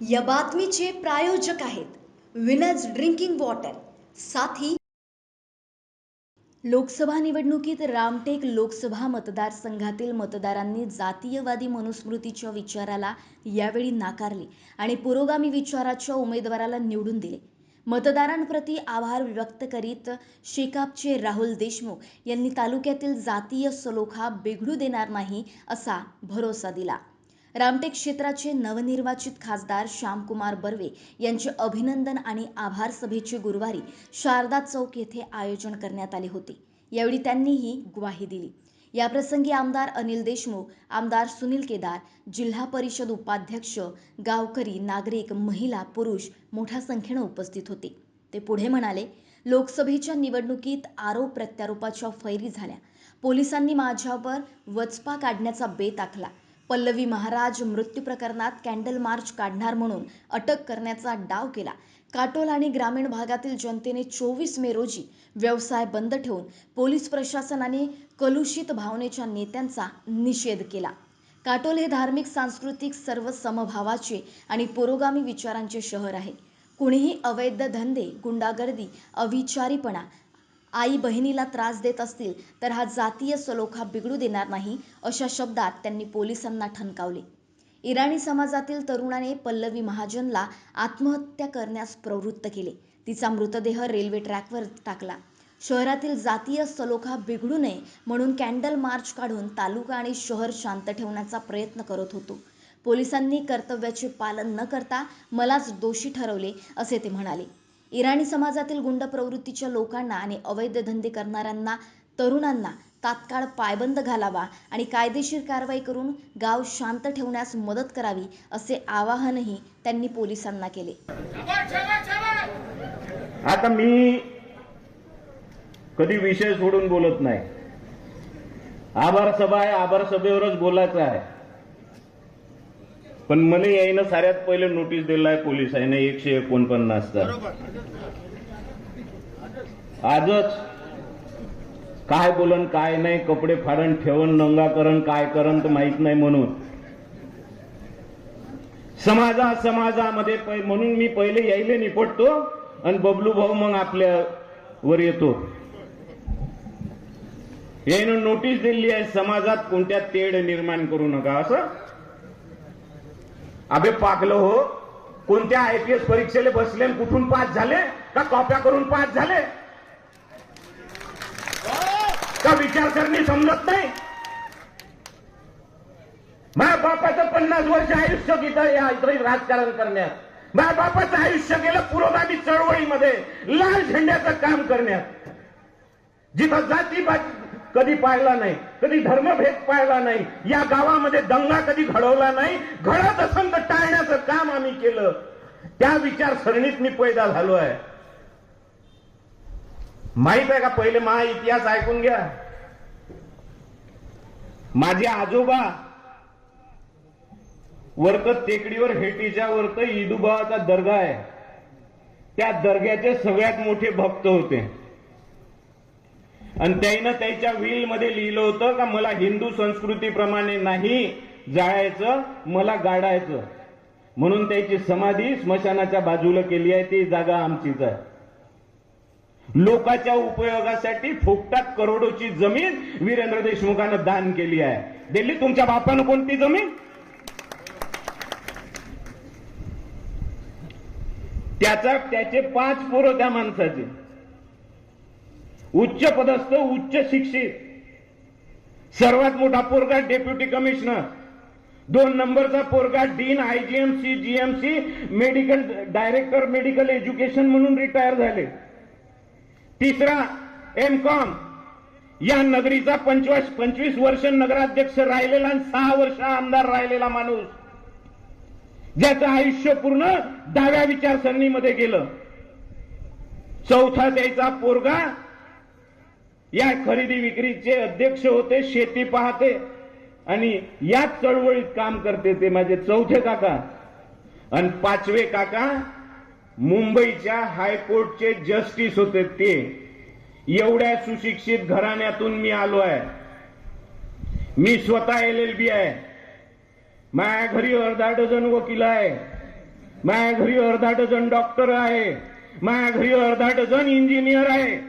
या बातमीचे प्रायोजक आहेत विनर्स ड्रिंकिंग वॉटर. साथी लोकसभा निवडणुकीत रामटेक लोकसभा मतदारसंघातील मतदारांनी जातीयवादी मनुस्मृतीच्या विचाराला यावेळी नाकारले आणि पुरोगामी विचाराच्या उमेदवाराला निवडून दिले. मतदारांप्रती आभार व्यक्त करीत शेकापचे राहुल देशमुख यांनी तालुक्यातील जातीय सलोखा बिघडू देणार नाही असा भरोसा दिला. रामटेक क्षेत्राचे नवनिर्वाचित खासदार श्यामकुमार बर्वे यांचे अभिनंदन आणि आभार सभेचे गुरुवारी शारदा चौक येथे आयोजन करण्यात आले होते. यावेळी त्यांनी ही ग्वाही दिली. याप्रसंगी आमदार अनिल देशमुख आमदार सुनील केदार जिल्हा परिषद उपाध्यक्ष गावकरी नागरिक महिला पुरुष मोठ्या संख्येनं उपस्थित होते. ते पुढे म्हणाले लोकसभेच्या निवडणुकीत आरोप प्रत्यारोपाच्या फैरी झाल्या. पोलिसांनी माझ्यावर वचपा काढण्याचा बेत आखला. पल्लवी महाराज मृत्यू प्रकरणात कॅन्डल मार्च काढणार म्हणून अटक करण्याचा डाव केला. काटोल आणि ग्रामीण भागातील जनतेने चोवीस मे रोजी व्यवसाय बंद ठेवून पोलीस प्रशासनाने कलुषित भावनेच्या नेत्यांचा निषेध केला. काटोल हे धार्मिक सांस्कृतिक सर्व समभावाचे आणि पुरोगामी विचारांचे शहर आहे. कुणीही अवैध धंदे गुंडागर्दी अविचारीपणा आई बहिणीला त्रास देत असतील तर हा जातीय सलोखा बिघडू देणार नाही अशा शब्दात त्यांनी पोलिसांना ठणकावले. इराणी समाजातील तरुणाने पल्लवी महाजनला आत्महत्या करण्यास प्रवृत्त केले. तिचा मृतदेह रेल्वे ट्रॅकवर टाकला. शहरातील जातीय सलोखा बिघडू नये म्हणून कॅन्डल मार्च काढून तालुका आणि शहर शांत ठेवण्याचा प्रयत्न करत होतो. पोलिसांनी कर्तव्याचे पालन न करता मलाच दोषी ठरवले असे ते म्हणाले. इराणी समाजातील गुंड प्रवृत्तीच्या लोकांना आणि अवैध धंदे करणाऱ्यांना तरुणांना तात्काळ पायबंद घालावा आणि कायदेशीर कारवाई करून गाव शांत ठेवण्यास मदत करावी असे आवाहनही त्यांनी पोलिसांना केले. आता मी कधी विषय सोडून बोलत नाही. आभार सभा आहे आभार सभेवरच बोलायचं आहे. पण मला यायनं साऱ्यात पहिले नोटीस दिलाय पोलिसांनी एकशे एकोणपन्नासचा. आजच काय बोलन काय नाही कपडे फाडण ठेवण नंगा करण काय करण तर माहीत नाही म्हणून. समाजा समाजामध्ये म्हणून मी पहिले यायले निपटतो आणि बबलू भाऊ मग आपल्या वर येतो. यानं नोटीस दिली आहे समाजात कोणत्या तेढ निर्माण करू नका असं? अबे पाकलं हो कोणत्या आयपीएस परीक्षेला बसले कुठून पास झाले? का कॉप्या करून पास झाले? का विचार करणे समजत नाही? माझ्या बापाचं पन्नास वर्ष आयुष्य गेलं या इथं राजकारण करण्यात? माझ्या बापाचं आयुष्य गेलं पुरोगामी चळवळीमध्ये लाल झेंड्याचं काम करण्यात. जिथं जाती कधी पाहिला नाही कधी धर्मभेद पाहिला नाही या गावामध्ये दंगा कधी घडवला नाही घडत असं तर टाळण्याचं काम आम्ही केलं. त्या विचारसरणीत मी पैदा झालो आहे. माहीत आहे का पहिले महा इतिहास ऐकून घ्या. माझे आजोबा वरत टेकडीवर हेटीच्या वरत इदुबाचा दर्गा आहे. त्या दर्ग्याचे सगळ्यात मोठे भक्त होते. आणि त्यानं त्याच्या व्हील मध्ये लिहिलं होतं का मला हिंदू संस्कृतीप्रमाणे नाही जाळायचं मला गाडायचं. म्हणून त्याची समाधी स्मशानाच्या बाजूला केली आहे ती जागा आमचीच आहे. लोकाच्या उपयोगासाठी फुकटात करोडोची जमीन वीरेंद्र देशमुखानं दान केली आहे. दिल्ली तुमच्या बापानं कोणती जमीन? त्याचा त्याचे पाच पोरं त्या माणसाचे. उच्च पदस्थ उच्च शिक्षित. सर्वात मोठा पोरगा डेप्युटी कमिशनर. दोन नंबरचा पोरगा dean IGMC GMC medical director medical education म्हणून रिटायर झाले. तिसरा एम कॉम. या नगरीचा पंचवीस पंचवीस वर्ष नगराध्यक्ष राहिलेला आणि सहा वर्ष आमदार राहिलेला माणूस. ज्याचं आयुष्य पूर्ण डाव्या विचारसरणीमध्ये गेलं. चौथा द्यायचा पोरगा या खरेदी विक्रीचे अध्यक्ष होते शेती पाहते आणि याच चळवळीत काम करते ते माझे चौथे काका. आणि पाचवे काका मुंबईच्या हायकोर्टचे जस्टिस होते ते. एवढ्या सुशिक्षित घराण्यातून मी आलो आहे. मी स्वतः एल एल बी आहे. माझ्या घरी अर्धा डझन वकील आहे. माझ्या घरी अर्धा डझन डॉक्टर आहे. माझ्या घरी अर्धा डझन इंजिनियर आहे.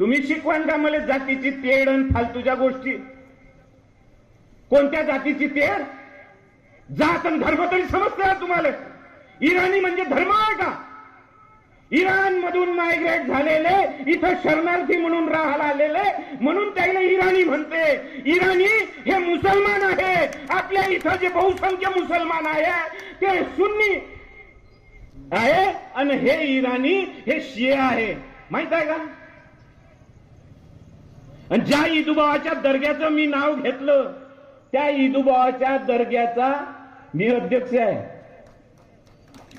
तुम्ही शिकवान का मला जातीची तेड आणि फालतूच्या गोष्टी? कोणत्या जातीची तेड जात आणि धर्म तरी समजते तुम्हाला. इराणी म्हणजे धर्म आहे का? इराण मधून मायग्रेट झालेले इथं शरणार्थी म्हणून राहायला आलेले म्हणून त्याला इराणी म्हणते. इराणी हे मुसलमान आहे. आपल्या इथं जे बहुसंख्य मुसलमान आहे ते सुन्नी आहे आणि हे इराणी हे शिया आहे. माहीत आहे का? आणि ज्या इदुबावाच्या दर्ग्याचं मी नाव घेतलं त्या इदुबावाच्या दर्ग्याचा मी अध्यक्ष आहे.